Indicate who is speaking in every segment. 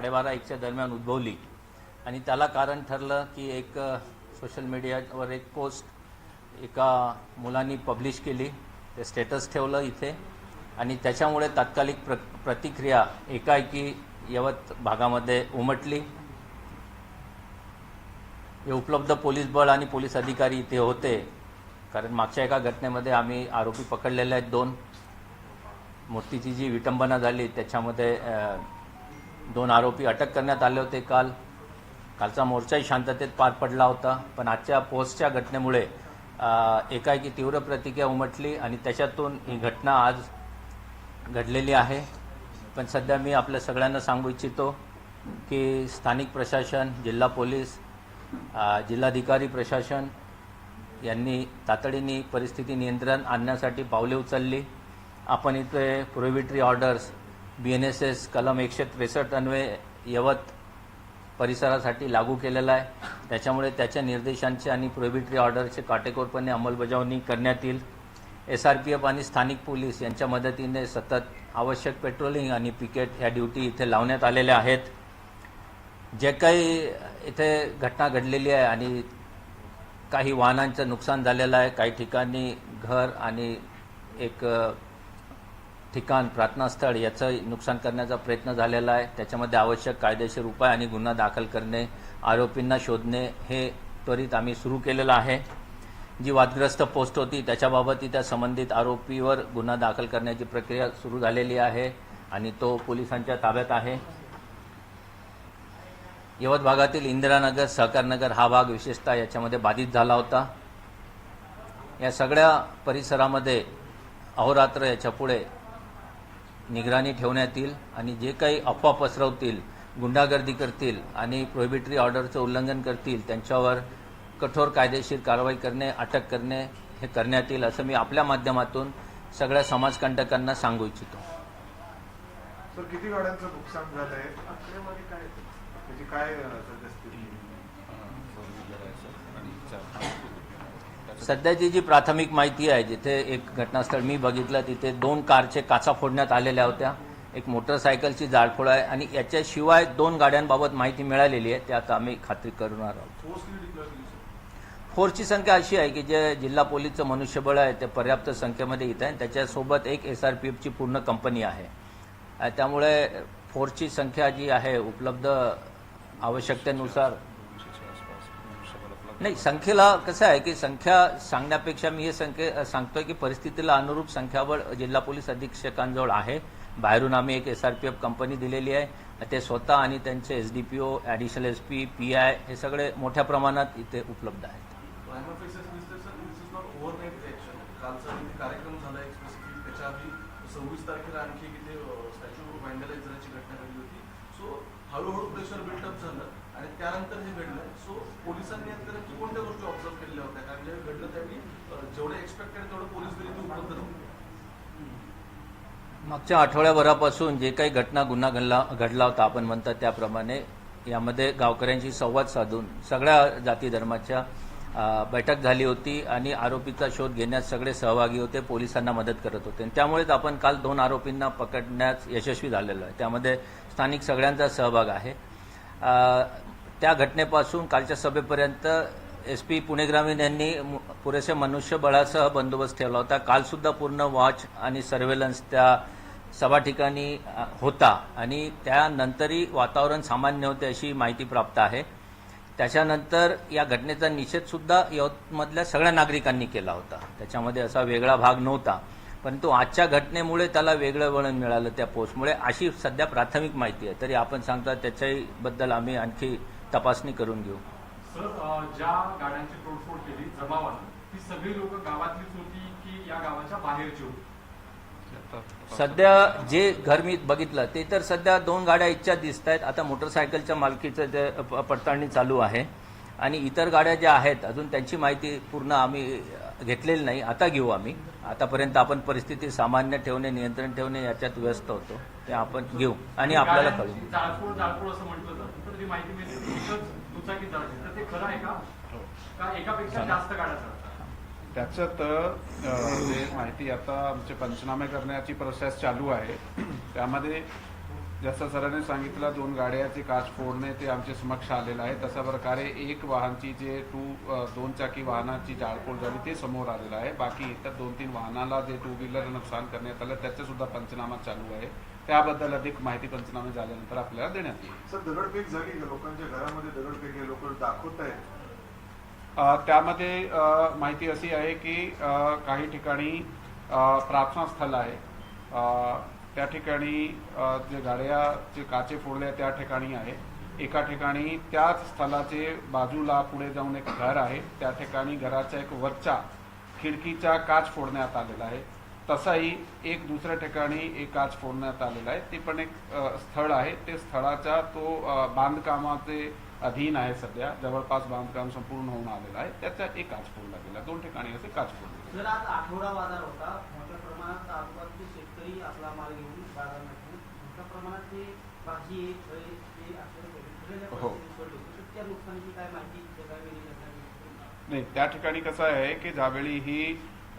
Speaker 1: साडेबारा एकच्या दरम्यान उद्भवली. आणि त्याला कारण ठरलं की एक सोशल मीडियावर एक पोस्ट एका मुलांनी पब्लिश केली. ते स्टेटस ठेवलं इथे. आणि त्याच्यामुळे तात्कालिक प्र प्रतिक्रिया एकाएकी यवत भागामध्ये उमटली. हे उपलब्ध पोलीस बळ आणि पोलीस अधिकारी इथे होते. कारण मागच्या एका घटनेमध्ये आम्ही आरोपी पकडलेले आहेत दोन. मूर्तीची जी विटंबना झाली त्याच्यामध्ये दोन आरोपी अटक करण्यात आले होते काल. कालचा मोर्चाही शांततेत पार पडला होता. पण आजच्या पोस्टच्या घटनेमुळे एकाएकी तीव्र प्रतिक्रिया उमटली आणि त्याच्यातून ही घटना आज घडलेली आहे. पण सध्या मी आपल्या सगळ्यांना सांगू इच्छितो की स्थानिक प्रशासन जिल्हा पोलीस जिल्हाधिकारी प्रशासन यांनी तातडीने परिस्थिती नियंत्रण आणण्यासाठी पावले उचलली. आपण इथे prohibitory orders B N S S कलम एकशे त्रेसष्ट अन्वये यवत परिसरासाठी लागू केलेला आहे. त्याच्यामुळे त्याच्या निर्देशांची आणि प्रोहिबिटरी ऑर्डरचे काटेकोरपणे अंमलबजावणी करण्यात येईल. एस आर पी एफ आणि स्थानिक पोलीस यांच्या मदतीने सतत आवश्यक पेट्रोलिंग आणि पिकेट ह्या ड्युटी इथे लावण्यात आलेल्या आहेत. जे काही इथे घटना घडलेली आहे आणि काही वाहनांचं नुकसान झालेलं आहे काही ठिकाणी घर आणि एक ठिकाण प्रार्थनास्थळ याचं नुकसान करण्याचा प्रयत्न झालेला आहे. त्याच्यामध्ये आवश्यक कायदेशीर उपाय आणि गुन्हा दाखल करणे आरोपींना शोधणे हे त्वरित आम्ही सुरू केलेलं आहे. जी वादग्रस्त पोस्ट होती त्याच्याबाबतही त्या संबंधित आरोपीवर गुन्हा दाखल करण्याची प्रक्रिया सुरू झालेली आहे आणि तो पोलिसांच्या ताब्यात आहे. यवत भागातील इंदिरानगर सहकारनगर हा भाग विशेषतः याच्यामध्ये बाधित झाला होता. या सगळ्या परिसरामध्ये अहोरात्र याच्यापुढे निगराणी ठेवण्यात येईल आणि जे काही अफवा पसरवतील गुंडागर्दी करतील आणि प्रोहिबिटरी ऑर्डरचं उल्लंघन करतील त्यांच्यावर कठोर कायदेशीर कारवाई करणे अटक करणे हे करण्यात येईल असं मी आपल्या माध्यमातून सगळ्या समाजकंटकांना सांगू इच्छितो.
Speaker 2: सर किती गाड्यांचं नुकसान काय आहे? त्याची काय अं, सद्यस्थिती?
Speaker 1: सध्याची जी प्राथमिक माहिती आहे जिथे एक घटनास्थळ मी बघितलं तिथे दोन कारचे काचा फोडण्यात आलेल्या होत्या. एक मोटरसायकलची जाळपोळ आहे आणि याच्याशिवाय दोन गाड्यांबाबत माहिती मिळालेली आहे ते आता आम्ही खात्री करणार आहोत. फोर्सची संख्या अशी आहे की जे जिल्हा पोलीसचं मनुष्यबळ आहे ते पर्याप्त संख्येमध्ये येत आहे. त्याच्यासोबत एक एस आर पी एफची पूर्ण कंपनी आहे. त्यामुळे फोर्सची संख्या जी आहे उपलब्ध आवश्यकतेनुसार नाही संख्येला कसं आहे की संख्या सांगण्यापेक्षा मी हे संख्ये सांगतोय की परिस्थितीला अनुरूप संख्याबळ जिल्हा पोलीस अधीक्षकांजवळ आहे. बाहेरून आम्ही एक S R P F company दिलेली आहे. ते स्वतः आणि त्यांचे S D P O additional S P P I हे सगळे मोठ्या प्रमाणात इथे उपलब्ध आहेत.
Speaker 3: सव्वीस तारखेला आणखी हळूहळू प्रेशर त्यानंतर हे घडलं सो पोलिसांनी आता नक्की कोणत्या गोष्टी ऑब्झर्व केलेल्या होत्या. कारण ज्यावेळी घडलं त्यावेळी अं, जेवढे एक्सपेक्टेड तेवढं पोलीस घरी ते उपलब्ध नव्हते.
Speaker 1: मागच्या आठवड्याभरापासून जे काही घटना गुन्हा घडला घडला होता आपण म्हणतात त्याप्रमाणे यामध्ये गावकऱ्यांशी संवाद साधून सगळ्या जाती धर्माच्या बैठक झाली होती आणि आरोपीचा शोध घेण्यात सगळे सहभागी होते पोलिसांना मदत करत होते. आणि त्यामुळेच आपण काल दोन आरोपींना पकडण्यात यशस्वी झालेलो आहे. त्यामध्ये स्थानिक सगळ्यांचा सहभाग आहे. त्या घटनेपासून कालच्या सभेपर्यंत एस पी पुणे ग्रामीण यांनी मु- पुरेसे मनुष्यबळासह बंदोबस्त ठेवला होता. कालसुद्धा पूर्ण वॉच आणि सर्वेलन्स त्या सभा ठिकाणी होता आणि त्यानंतरही वातावरण सामान्य होते अशी माहिती प्राप्त आहे. त्याच्यानंतर या घटनेचा निषेधसुद्धा यवतमधल्या सगळ्या नागरिकांनी केला होता. त्याच्यामध्ये असा वेगळा भाग नव्हता. परंतु आजच्या घटनेमुळे त्याला वेगळं वळण मिळालं त्या पोस्टमुळे. अशी सध्या प्राथमिक माहिती आहे. तरी आपण सांगता त्याच्याहीबद्दल आम्ही आणखी तपासणी करून घेऊ.
Speaker 4: सर ज्या गाड्यांची तोडफोड केली जमावानं ती सगळी लोक गावातलीच होती की या गावाच्या बाहेरची होती?
Speaker 1: सध्या जे घर मी बघितलं ते तर सध्या दोन गाड्या इच्छा दिसत आहेत. आता मोटरसायकलच्या मालकीचं जे पडताळणी चालू आहे. आणि इतर गाड्या ज्या आहेत अजून त्यांची माहिती पूर्ण आम्ही घेतलेली नाही. आता घेऊ आम्ही. आतापर्यंत आपण परिस्थिती सामान्य ठेवणे नियंत्रण ठेवणे याच्यात व्यस्त होतो. ते आपण घेऊ आणि आपल्याला कळू
Speaker 4: जी माहिती मिळते. एकच दुचाकी जळते तर ते खरं आहे का? का एकापेक्षा जास्त गाड्या
Speaker 5: जे माहिती आता आमचे पंचनामे करण्याची प्रोसेस चालू आहे. त्यामध्ये जसं सरांनी सांगितलं दोन गाड्याचे काच फोडणे ते आमच्या समक्ष आलेलं आहे. तशा प्रकारे एक वाहनची जे टू दोन चाकी वाहनाची जाळपोळ झाली ते समोर आलेलं आहे. बाकी इतर दोन तीन वाहनाला जे टू व्हीलर नुकसान करण्यात आलं त्याचा सुद्धा पंचनामा चालू आहे. त्याबद्दल अधिक माहिती पंचनामे झाल्यानंतर आपल्याला देण्यात येईल.
Speaker 2: सर दगडफेक झाली का? लोकांच्या घरामध्ये दगडफेक आहे लोक दाखवत आहेत
Speaker 5: त्यामध्ये माहिती अशी आहे की काही ठिकाणी प्रार्थना स्थळ आहे. त्या ठिकाणी जे गाड्या जे काचे फोडले त्या ठिकाणी आहे. एका ठिकाणी त्याच स्थळाचे बाजूला पुढे जाऊन एक घर आहे. त्या ठिकाणी घराच्या एक वरच्या खिडकीचा काच फोडण्यात आलेला आहे. तसाही एक दुसऱ्या ठिकाणी एक काच फोडण्यात आलेला आहे. ते पण एक स्थळ आहे. ते स्थळाचा तो बांधकामाचे अधीन आहे सध्या. जवळपास बांधकाम संपूर्ण होऊन आलेलं आहे. त्याचा एक काच फोडला गेला. दोन ठिकाणी असे काच फोडले
Speaker 6: आज आठवडा बाजार होता. मोठ्या प्रमाणात आजूबाजूचे शेतकरी आपला माल घेऊन मोठ्या प्रमाणात ते भाजी
Speaker 5: हो.
Speaker 6: त्या नुकसानीची काय माहिती?
Speaker 5: नाही त्या ठिकाणी कसं आहे की ज्यावेळी ही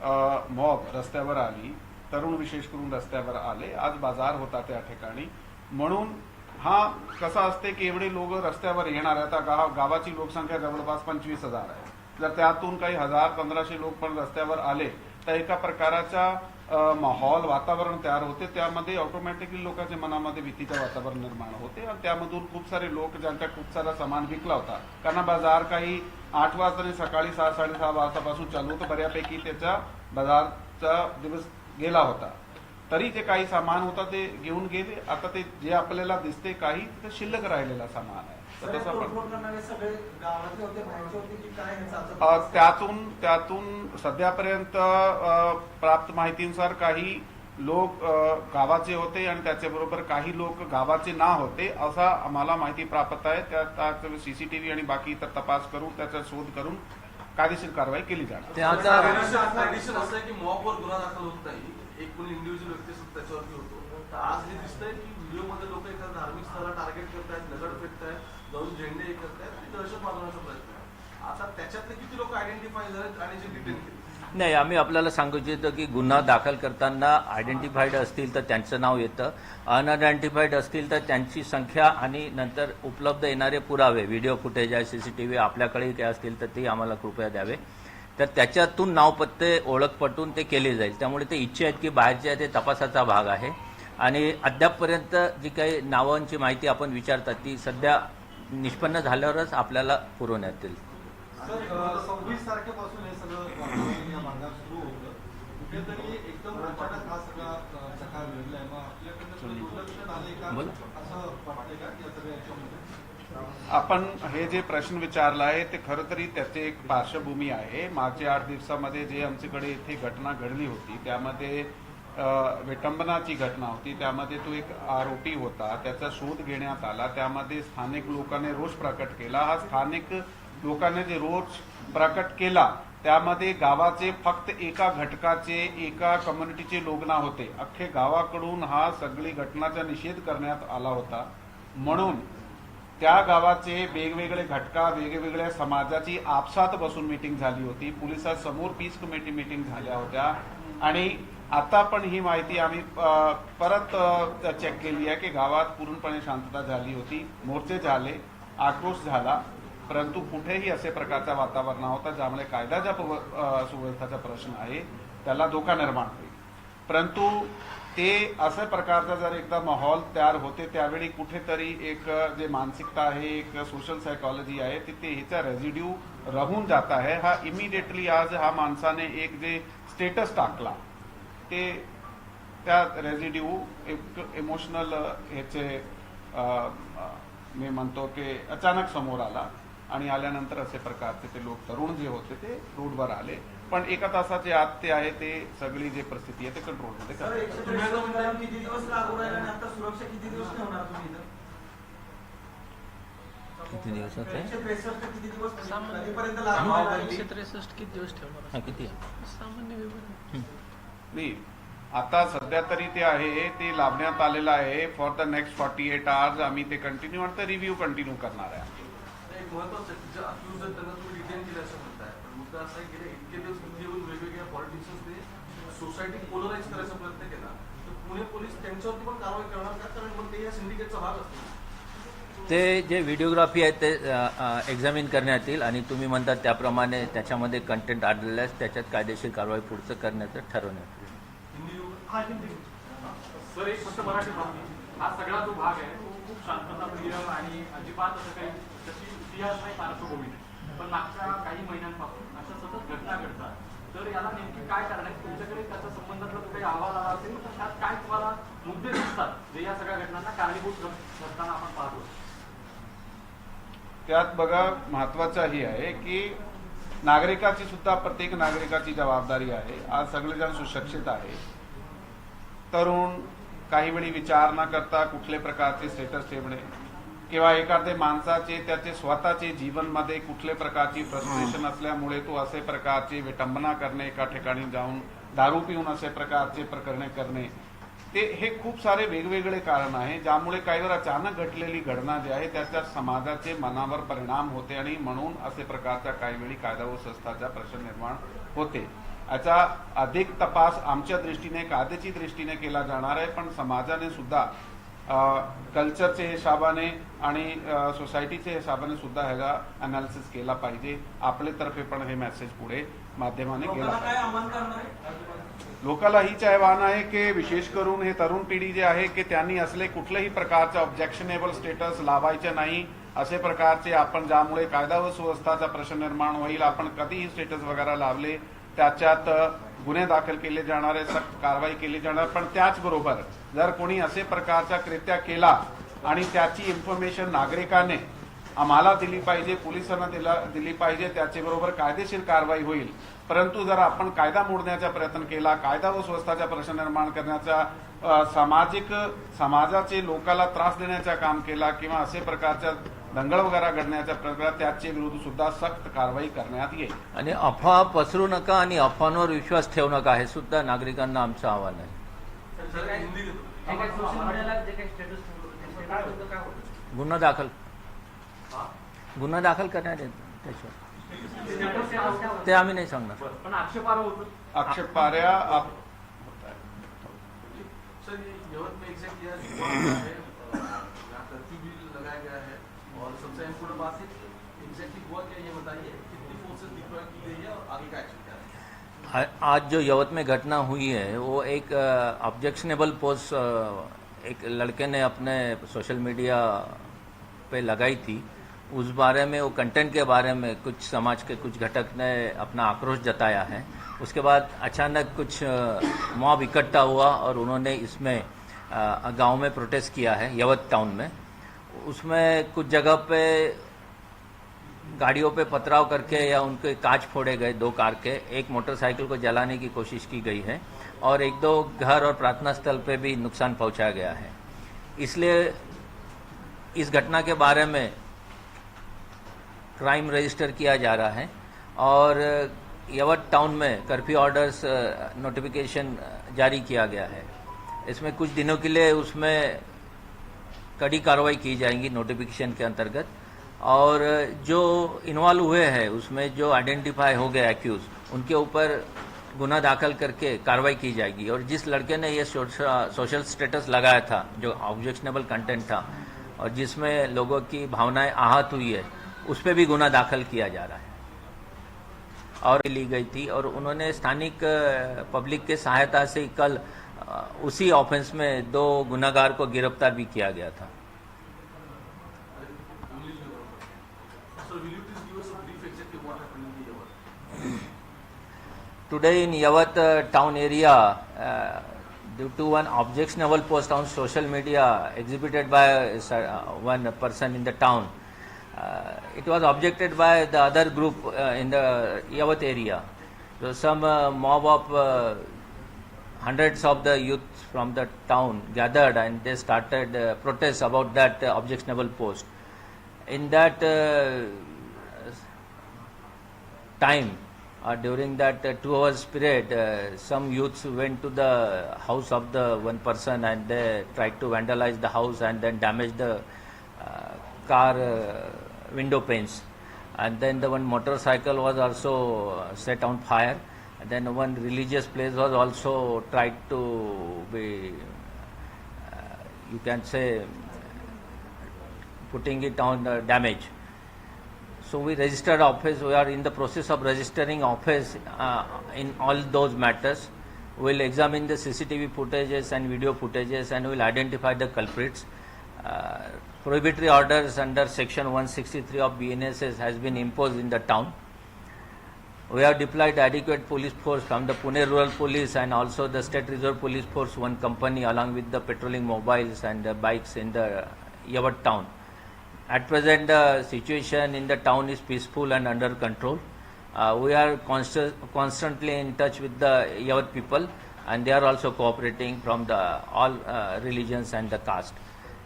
Speaker 5: मॉब रस्त्यावर आली तरुण विशेष करून रस्त्यावर आले आज बाजार होता त्या ठिकाणी. म्हणून हा कसा असते की एवढे लोक रस्त्यावर येणार आहे आता गाव गावाची लोकसंख्या जवळपास पंचवीस हजार आहे. जर त्यातून काही हजार पंधराशे लोक पण रस्त्यावर आले तर एका प्रकाराचा माहौल माहोल वातावरण तयार होते. त्यामध्ये ऑटोमॅटिकली लोकांच्या मनामध्ये भीतीचं वातावरण निर्माण होते. आणि त्यामधून खूप सारे लोक ज्यांचा खूप सारा सामान विकला होता. कारण बाजार काही आठ वाजता आणि सकाळी सहा साडेसहा वाजतापासून चालू होतं. बऱ्यापैकी त्याचा बाजारचा दिवस गेला होता. तरी जे काही सामान होतं ते घेऊन गेले. आता ते जे आपल्याला दिसते काही ते शिल्लक राहिलेला सामान आहे. त्यातून त्यातून सध्यापर्यंत प्राप्त माहितीनुसार काही लोक गावाचे होते आणि त्याच्याबरोबर काही लोक गावाचे ना होते असा आम्हाला माहिती प्राप्त आहे. त्यात सीसीटीव्ही आणि बाकी इतर तपास करून त्याचा शोध करून कायदेशीर कारवाई केली जाणार.
Speaker 1: ते आता
Speaker 3: ट्रॅडिशन असं आहे की मॉबवर गुन्हा दाखल होत नाही. एक कोणी इंडिव्हिज्युअल व्यक्ती असतो त्याच्यावरती होतो. तर आज हे दिसतंय की व्हिडिओमध्ये लोक एखाद्या धार्मिक स्थळाला टार्गेट करतायत दगड फेकतायत जाऊन झेंडे हे करतायत आणि दहशत माजवण्याचा प्रयत्न आहे. आता त्याच्यातले किती लोक आयडेंटिफाय झालेत आणि जे डिटेन केले
Speaker 1: नाही आम्ही आपल्याला सांगू इच्छितो की गुन्हा दाखल करताना आयडेंटिफाईड असतील तर त्यांचं नाव येतं. अनआयडेंटिफाईड असतील तर त्यांची संख्या आणि नंतर उपलब्ध येणारे पुरावे व्हिडिओ फुटेज आहे व्ही आपल्याकडे काय असतील तर ते आम्हाला कृपया द्यावे. तर त्याच्यातून नावपत्ते ओळख पटून ते केले जाईल. त्यामुळे ते इच्छा आहेत की बाहेरचे आहे ते तपासाचा भाग आहे. आणि अद्यापपर्यंत जी काही नावांची माहिती आपण विचारतात ती सध्या निष्पन्न झाल्यावरच आपल्याला पुरवण्यात येईल.
Speaker 7: सव्वीस तारखेपासून हे सगळं वातावरण या भागात सुरू होतं. कुठेतरी एकदम अचानक हा सगळा चकार घडलाय. मग दुर्लक्ष झालंय का. असं वाटतंय का या सगळ्या याच्यामध्ये
Speaker 5: आपण हे जे प्रश्न विचारला आहे ते खरं तरी त्याचे एक पार्श्वभूमी आहे. मागच्या आठ दिवसामध्ये जे आमच्याकडे इथे घटना घडली होती त्यामध्ये विटंबनाची घटना होती. त्यामध्ये तो एक आरोपी होता. त्याचा शोध घेण्यात आला. त्यामध्ये स्थानिक लोकांनी रोष प्रकट केला. हा स्थानिक लोकांनी जे रोष प्रकट केला त्यामध्ये गावाचे फक्त एका घटकाचे एका कम्युनिटीचे लोक ना होते. अख्खे गावाकडून हा सगळी घटनाचा निषेध करण्यात आला होता. म्हणून त्या गावाचे वेगवेगळे घटका वेगवेगळ्या समाजाची आपसात बसून मिटिंग झाली होती. पोलिसांसमोर पीस कमिटी मिटिंग झाल्या होत्या. आणि आता पण ही माहिती आम्ही परत चेक केली आहे की गावात पूर्णपणे शांतता झाली होती. मोर्चे झाले आक्रोश झाला. परंतु कुठेही असे प्रकारचा वातावरण होता ज्यामुळे कायद्याच्या सुव्यवस्थाचा प्रश्न आहे त्याला धोका निर्माण होईल. परंतु ते अशा प्रकारचा जर एकदा माहोल तयार होते त्यावेळी कुठेतरी एक जे मानसिकता आहे एक सोशल सायकॉलॉजी आहे तिथे हिचा रेझिड्यू राहून जात आहे. हा इमिडिएटली आज हा माणसाने एक जे स्टेटस टाकला ते त्या रेझिड्यू एक इमोशनल ह्याचे मी म्हणतो की अचानक समोर आला. आणि आल्यानंतर असे प्रकारचे ते लोक तरुण जे होते ते रोडवर आले. पण एका तासाचे आत ते आहे ते सगळी जी परिस्थिती आहे ते कंट्रोलमध्ये
Speaker 6: कलम किती दिवस लागू राहील आणि आता सुरक्षा किती दिवस ठेवणार तुम्ही इथं?
Speaker 1: किती दिवसात आहे?
Speaker 6: एकशे त्रेसष्ट किती दिवस
Speaker 8: सामान्य-
Speaker 6: कधीपर्यंत लागू राहील?
Speaker 8: एकशे त्रेसष्ट किती दिवस ठेवणार?
Speaker 1: किती आहे?
Speaker 8: सामान्य विवरण.
Speaker 5: नाही आता सध्या तरी ते आहे ते लावण्यात आलेलं आहे. For the next forty eight hours आम्ही ते कंटिन्यू आणि ते रिव्ह्यू कंटिन्यू करणार आहे.
Speaker 3: एक महत्वाचं आहे. की जे अक्यूज आहेत त्यांना तुम्ही डिटेन केलं असं म्हणताय पण मुद्दा असा आहे की इतके दिवस तुम्ही येऊन वेगवेगळ्या पॉलिटिशियन्सने सोसायटी पोलराईज करायचा प्रयत्न केला तर पुणे पोलीस त्यांच्यावरती पण कारवाई करणार का? कारण मग ते या सिंडिकेटचा भाग असतो
Speaker 1: ते जे व्हिडिओग्राफी आहे ते एक्झामिन करण्यात येईल आणि तुम्ही म्हणतात त्याप्रमाणे त्याच्यामध्ये कंटेंट आढळल्यास त्याच्यात कायदेशीर कारवाई पुढचं करण्याचं ठरवण्यात येईल.
Speaker 4: सर एक फक्त मराठी भाग. हा सगळा जो भाग आहे तो खूप शांतताप्रिय आणि अजिबात असं काही इतिहास नाही पार्श्वभूमी नाही पण मागच्या काही महिन्यांपासून अशा सतत घटना घडतात. तर याला नेमकी काय कारण आहे? तुमच्याकडे त्याच्या संबंधातला जो काही अहवाल आला असेल तर त्यात काय तुम्हाला मुद्दे दिसतात जे या सगळ्या घटनांना कारणीभूत ठरताना आपण पाहतो
Speaker 5: त्यात बघा महत्वाचं ही आहे की नागरिकाची सुद्धा प्रत्येक नागरिकाची जबाबदारी आहे. आज सगळेजण सुशिक्षित आहे. तरुण काही वेळी विचार न करता कुठल्या प्रकारचे स्टेटस ठेवणे किंवा एखाद्या माणसाचे त्याचे स्वतःचे जीवनमध्ये कुठल्या प्रकारची फ्रस्ट्रेशन असल्यामुळे तो असे प्रकारची विटंबना करणे एका ठिकाणी जाऊन दारू पिऊन असे प्रकारचे प्रकरणे करणे ते हे खूप सारे वेगवेगळे कारण आहे ज्यामुळे काही वेळा अचानक घडलेली घटना जी आहे त्याच्या समाजाचे मनावर परिणाम होते आणि म्हणून असे प्रकारच्या काही वेळी कायदा व संस्थाचा प्रश्न निर्माण होते. याचा अधिक तपास आमच्या दृष्टीने कायद्याची दृष्टीने केला जाणार आहे पण समाजाने सुद्धा कल्चरच्या हिशोबाने आणि सोसायटीच्या हिशोबाने सुद्धा ह्याचा अनालिसिस केला पाहिजे. आपल्या तर्फे पण हे मेसेज पुढे माध्यमाने गेला लोकांना हीच आव्हान आहे की विशेष करून हे तरुण पिढी जे आहे की त्यांनी असले कुठल्याही प्रकारचे ऑब्जेक्शनेबल स्टेटस लावायचे नाही असे प्रकारचे आपण ज्यामुळे कायदा व सुव्यवस्थाचा प्रश्न निर्माण होईल आपण कधीही स्टेटस वगैरे लावले त्याच्यात गुन्हे दाखल केले जाणार आहे सक्त कारवाई केली जाणार पण त्याचबरोबर जर कोणी असे प्रकारचा कृत्या केला आणि त्याची इन्फॉर्मेशन नागरिकाने आम्हाला दिली पाहिजे पोलिसांना दिला दिली पाहिजे त्याचेबरोबर कायदेशीर कारवाई होईल. परंतु जर आपण कायदा मोडण्याचा प्रयत्न केला कायदा व स्वस्ताचा प्रश्न निर्माण करण्याचा सामाजिक समाजाचे लोकाला त्रास देण्याचा काम केला किंवा असे प्रकारच्या दंगल वगैरे घडण्याचा प्रकार त्याच्या विरुद्ध सुद्धा सक्त कारवाई करण्यात येईल.
Speaker 1: आणि अफवा पसरू नका आणि अफवांवर विश्वास ठेवू नका हे सुद्धा नागरिकांना आमचं आव्हान आहे. गुन्हा दाखल. गुन्हा दाखल करण्यात येतो त्याच्यावर? ते आम्ही नाही सांगणार.
Speaker 4: पण आक्षेपार्ह होतं
Speaker 5: आक्षेपार्या
Speaker 3: है
Speaker 1: आज जो यवत में घटना हुई है, वो एक ऑब्जेक्शनेबल पोस्ट एक लड़के ने अपने सोशल मीडिया पे लगाई थी। उस बारे में, वो कंटेंट के बारे में कुछ समाज के कुछ घटक ने अपना आक्रोश जताया है। उसके बाद अचानक कुछ मॉब इकट्ठा हुआ और उन्होंने इसमें गाँव में प्रोटेस्ट किया है, यवत टाउन में। उसमें कुछ जगह पे गाड़ियों पे पथराव करके या उनके कांच फोड़े गए दो कार के। एक मोटरसाइकिल को जलाने की कोशिश की गई है और एक दो घर और प्रार्थना स्थल पे भी नुकसान पहुँचाया गया है। इसलिए इस घटना के बारे में क्राइम रजिस्टर किया जा रहा है और यवत टाउन में कर्फ्यू ऑर्डर्स नोटिफिकेशन जारी किया गया है। इसमें कुछ दिनों के लिए उसमें कड़ी कार्रवाई की जाएँगी नोटिफिकेशन के अंतर्गत। और जो इन्वॉल्व हुए हैं, उसमें जो आइडेंटिफाई हो गए एक्यूज उनके ऊपर गुना दाखिल करके कार्रवाई की जाएगी। और जिस लड़के ने ये सोशल स्टेटस लगाया था, जो ऑब्जेक्शनेबल कंटेंट था, और जिसमें लोगों की भावनाएँ आहत हुई है, उस पर भी गुना दाखिल किया जा रहा है। और ली गई थी, और उन्होंने स्थानिक पब्लिक के सहायता से कल उसी ऑफेंस में दो गुनागार को गिरफ्तार भी किया गया था
Speaker 3: So will you please give us a brief exactly what happened in the Yawat?
Speaker 1: Today in Yavat uh, town area, uh, due to one objectionable post on social media exhibited by uh, one person in the town, uh, it was objected by the other group uh, in the Yavat area. So some uh, mob of uh, hundreds of the youth from the town gathered and they started uh, protests about that uh, objectionable post. In that uh, time uh, during that uh, two hours period uh, some youths went to the house of the one person and they tried to vandalize the house and then damage the uh, car uh, window panes and then the one motorcycle was also set on fire then one religious place was also tried to be you can say putting it on uh, damage. So we registered office. We are in the process of registering office uh, in all those matters. We'll examine the CCTV footages and video footages, and we will identify the culprits. Uh, prohibitory orders under Section 163 of BNSS has been imposed in the town. We have deployed adequate police force from the Pune Rural Police and also the State Reserve Police Force, one company, along with the patrolling mobiles and bikes in the Yavat town. At present, the situation in the town is peaceful and under control. Uh, we are constant, constantly in touch with the Yavat people, and they are also cooperating from the all uh, religions and the caste.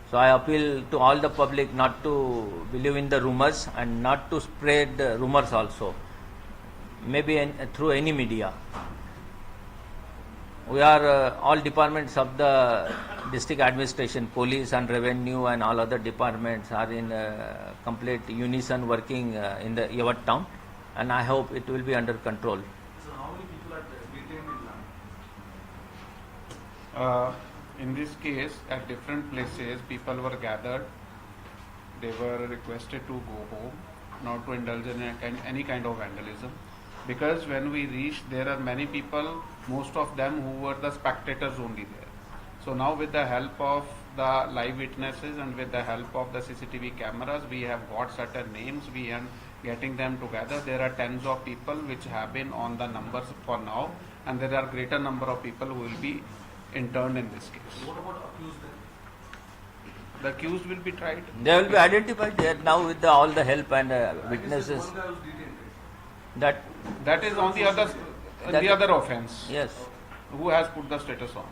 Speaker 1: So I appeal to all the public not to believe in the rumors and not to spread rumors also maybe in, through any media. We are uh, all departments of the district administration, police and revenue and all other departments are in uh, complete unison working uh, in the Yavat town and I hope it will be under control.
Speaker 3: So how many people are detained in that?
Speaker 5: Uh, in this case, at different places, people were gathered. They were requested to go home, not to indulge in any kind of vandalism. Because when we reached, there are many people, most of them who were the spectators only there. So now, with the help of the live witnesses and with the help of the CCTV cameras, we have got certain names. We are getting them together. There are tens of people which have been on the numbers for now, and there are greater number of people who will be interned in this case.
Speaker 3: What about accused then?
Speaker 5: The accused will be tried.
Speaker 1: They will be identified there now with the, all the help and uh,
Speaker 3: I guess
Speaker 1: witnesses
Speaker 3: there's one guy was detained, right?
Speaker 1: that
Speaker 5: That is on the other,
Speaker 1: That-
Speaker 5: the other offense.
Speaker 1: yes
Speaker 5: Who has put the status on?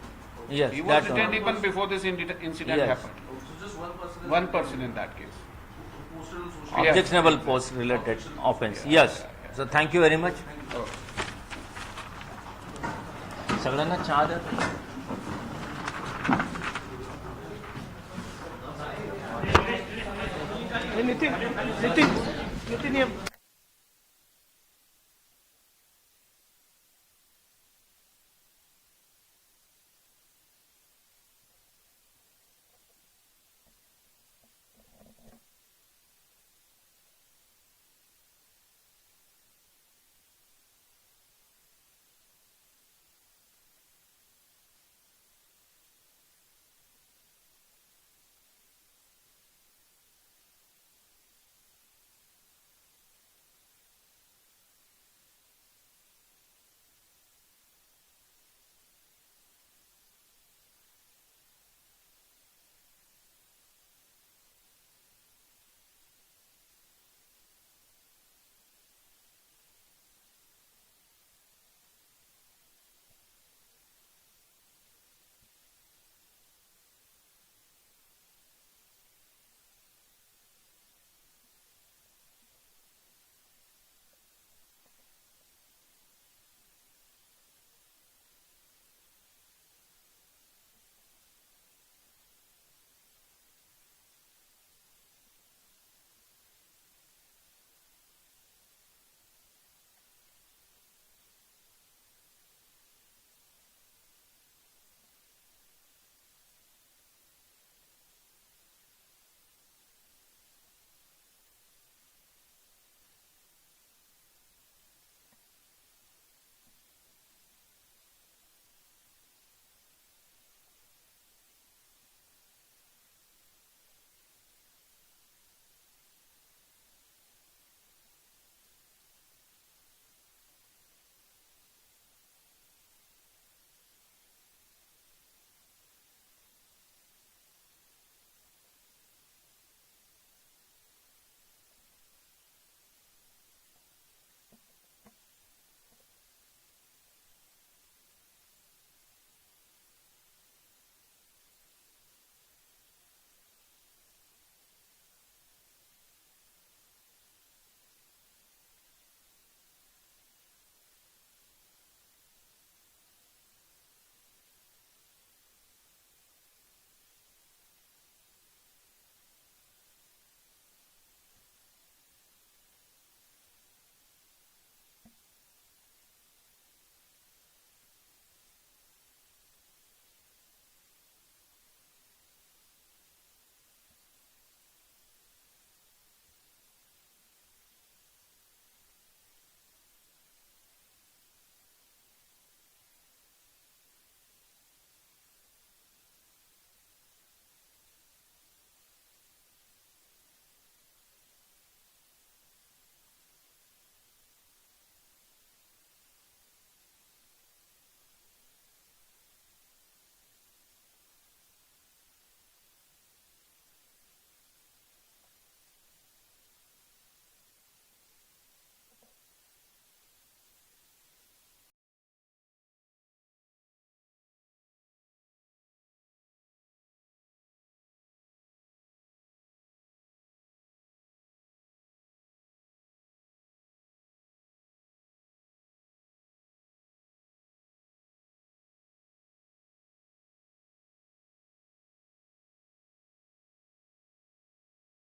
Speaker 1: yes
Speaker 5: He was
Speaker 1: that
Speaker 5: detained
Speaker 1: one.
Speaker 5: even before this indi- incident
Speaker 1: Yes.
Speaker 5: happened.
Speaker 3: Oh, So just one person. is
Speaker 5: One
Speaker 3: detained.
Speaker 5: person in that case.
Speaker 3: Who posted on social
Speaker 5: Yeah.
Speaker 1: objectionable post related offense yes so thank you very much
Speaker 5: Oh.
Speaker 1: सगळ्यांना चहा द्या
Speaker 8: नितीन नितीन नितीन ये